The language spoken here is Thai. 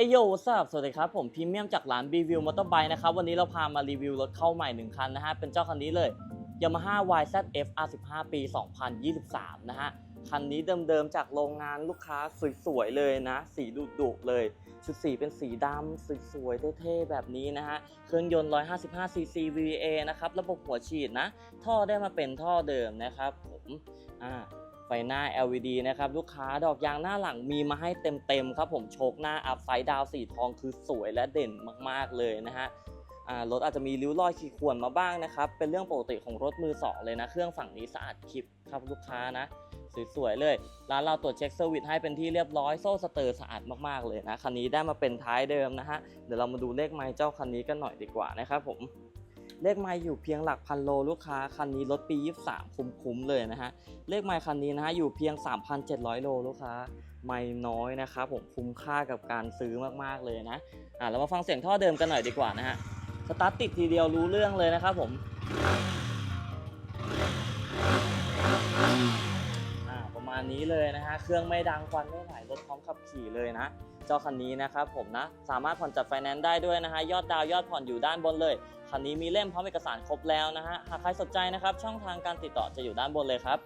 เอยโยสวัสดีครับ ผมพรีเมียมจากร้าน b ีวิวมอเตอร์ไบค์นะครับ วันนี้เราพามารีวิวรถเข้าใหม่ 1 คันนะฮะ เป็นเจ้าคันนี้เลย Yamaha YZF R15 ปี 2023 นะฮะ คันนี้เดิมๆ จากโรงงานลูกค้าสวยๆ เลยนะ สีดุๆเลย ชุดสีเป็นสีดำสวยๆ เท่ๆ แบบนี้นะฮะ เครื่องยนต์ 155cc VVA นะครับ ระบบหัวฉีดนะ ท่อได้มาเป็นท่อเดิมนะครับผม อ่า ฟหน้า LED นะครับลูกค้าดอกยางหน้าหลังมีมาให้เต็มๆครับผมโชคหน้าอัพไซด์ดาวสีทองคือสวยและเด่นมากๆเลยนะฮะรถอาจจะมีริ้วรอยขีดข่วนมาบ้างนะครับ เป็นเรื่องปกติของรถมือสองเลยนะ เครื่องฝั่งนี้สะอาดคลิปครับลูกค้านะ สวยๆเลย ร้านเราตรวจเช็คเซอร์วิสให้เป็นที่เรียบร้อย โซ่สเตอร์สะอาดมากๆเลยนะ คันนี้ได้มาเป็นท้ายเดิมนะฮะ เดี๋ยวเรามาดูเลขไมล์เจ้าคันนี้กันหน่อยดีกว่านะครับผม เลขไมล์อยู่เพียงหลักพันโลลูกค้าคันนี้รถปี 23 คุ้มๆเลยนะฮะเลขไมล์คันนี้นะฮะอยู่เพียง 3,700 โลลูกค้าไม่น้อยนะครับผมคุ้มค่ากับการซื้อมากๆเลยนะอะเรามาฟังเสียงท่อเดิมกันหน่อยดีกว่านะฮะสตาร์ทติดทีเดียวรู้เรื่องเลยนะครับผม ณนี้เลยนะฮะ เครื่องไม่ดังควันไม่ไหลรถพร้อมขับขี่เลยนะ เจ้าคันนี้นะครับผมนะ สามารถผ่อนจัดไฟแนนซ์ได้ด้วยนะฮะ ยอดดาวยอดผ่อนอยู่ด้านบนเลย คันนี้มีเล่มพร้อมเอกสารครบแล้วนะฮะ หากใครสนใจนะครับ ช่องทางการติดต่อจะอยู่ด้านบนเลยครับ